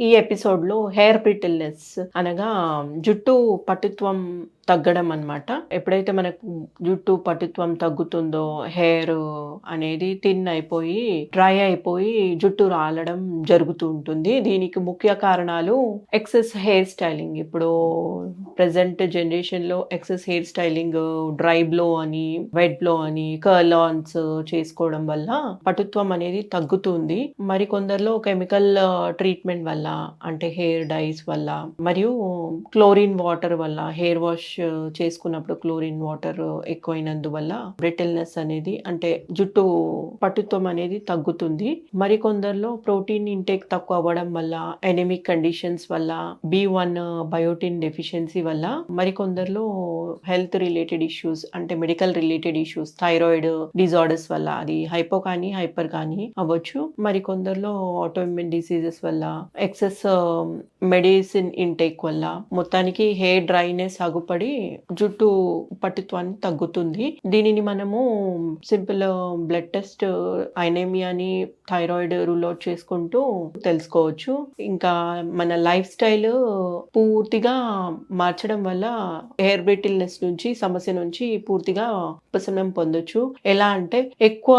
ఈ ఎపిసోడ్లో hair brittleness అనగా జుట్టు పటుత్వం తగ్గడం అన్నమాట ఎప్పుడైతే మనకు జుట్టు పటుత్వం తగ్గుతుందో హెయిర్ అనేది థిన్ అయిపోయి డ్రై అయిపోయి జుట్టు రాలడం జరుగుతూ ఉంటుంది. దీనికి ముఖ్య కారణాలు ఎక్సెస్ హెయిర్ స్టైలింగ్. ఇప్పుడు ప్రజెంట్ జనరేషన్లో excess hair styling dry blow అని వెట్ బ్లో అని కర్లాన్స్ చేసుకోవడం వల్ల పటుత్వం అనేది తగ్గుతుంది. మరి కొందరిలో కెమికల్ ట్రీట్మెంట్ వల్ల అంటే హెయిర్ డైస్ వల్ల మరియు క్లోరిన్ వాటర్ వల్ల హెయిర్ వాష్ చేసుకున్నప్పుడు క్లోరిన్ వాటర్ ఎక్కువైనందువల్ల బ్రిటిల్నెస్ అనేది అంటే జుట్టు పటుత్వం అనేది తగ్గుతుంది. మరికొందరిలో ప్రోటీన్ ఇంటేక్ తక్కువ అవ్వడం వల్ల ఎనమిక్ కండిషన్స్ వల్ల బి వన్ బయోటిన్ డెఫిషియన్సీ వల్ల మరికొందరిలో హెల్త్ రిలేటెడ్ ఇష్యూస్ అంటే medical related issues thyroid disorders వల్ల అది హైపో కానీ హైపర్ కానీ అవ్వచ్చు. మరి ఆటోమిన్ డిసీజెస్ వల్ల ఎక్సెస్ మెడిసిన్ ఇంటేక్ వల్ల మొత్తానికి హెయిర్ డ్రైనెస్ అగుపడి జుట్టు పట్టుత్వాన్ని తగ్గుతుంది. దీనిని మనము సింపుల్ బ్లడ్ టెస్ట్ ఐనేమియాని థైరాయిడ్ రూల్ అవుట్ చేసుకుంటూ తెలుసుకోవచ్చు. ఇంకా మన లైఫ్ స్టైల్ పూర్తిగా మార్చడం వల్ల హెయిర్ బ్రిటిల్నెస్ నుంచి సమస్య నుంచి పూర్తిగా ఉపశమనం పొందొచ్చు. ఎలా అంటే ఎక్కువ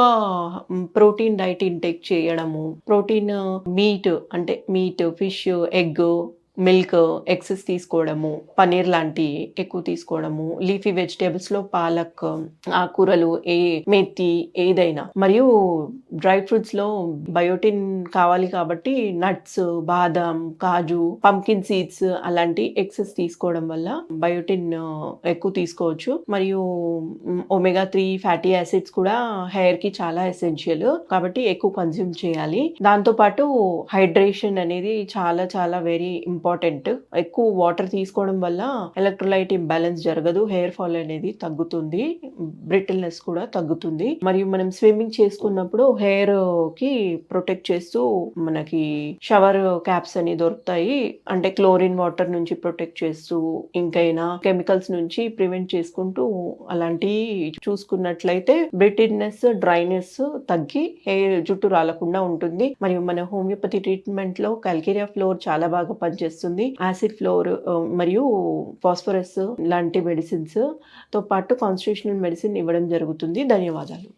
ప్రోటీన్ డైట్ ఇంటేక్ చేయడము ప్రోటీన్ మీట్ అంటే meat fish egg milk excess తీసుకోవడము పన్నీర్ లాంటి ఎక్కువ తీసుకోవడము లీఫీ వెజిటేబుల్స్లో పాలక్ ఆకుకూరలు ఏ మెత్తి ఏదైనా. మరియు డ్రై ఫ్రూట్స్లో బయోటిన్ కావాలి కాబట్టి నట్స్ బాదం కాజు పంకిన్ సీడ్స్ అలాంటి ఎక్సెస్ తీసుకోవడం వల్ల బయోటిన్ ఎక్కువ తీసుకోవచ్చు. మరియు ఒమేగా త్రీ ఫ్యాటీ యాసిడ్స్ కూడా హెయిర్కి చాలా ఎసెన్షియల్ కాబట్టి ఎక్కువ కన్జ్యూమ్ చేయాలి. దాంతో పాటు హైడ్రేషన్ అనేది చాలా చాలా వెరీ ఇంపార్టెంట్. ఇంపార్టెంట్ ఎక్కువ వాటర్ తీసుకోవడం వల్ల ఎలక్ట్రోలైట్ ఇంబ్యాలెన్స్ జరగదు హెయిర్ ఫాల్ అనేది తగ్గుతుంది బ్రిటిల్నెస్ కూడా తగ్గుతుంది. మరియు మనం స్విమ్మింగ్ చేసుకున్నప్పుడు హెయిర్కి ప్రొటెక్ట్ చేస్తూ మనకి షవర్ క్యాప్స్ అని దొరుకుతాయి. అంటే క్లోరిన్ వాటర్ నుంచి ప్రొటెక్ట్ చేస్తూ ఇంకైనా కెమికల్స్ నుంచి ప్రివెంట్ చేసుకుంటూ అలాంటి చూసుకున్నట్లయితే బ్రిటిల్నెస్ డ్రైనెస్ తగ్గి హెయిర్ జుట్టు రాలకుండా ఉంటుంది. మరియు మన హోమియోపతి ట్రీట్మెంట్లో కల్కేరియా ఫ్లోర్ చాలా బాగా పనిచేస్తుంది. యాసిడ్ ఫ్లోర్ మరియు ఫాస్ఫరస్ లాంటి మెడిసిన్స్తో పాటు కాన్స్టిట్యూషనల్ మెడిసిన్ ఇవ్వడం జరుగుతుంది. ధన్యవాదాలు.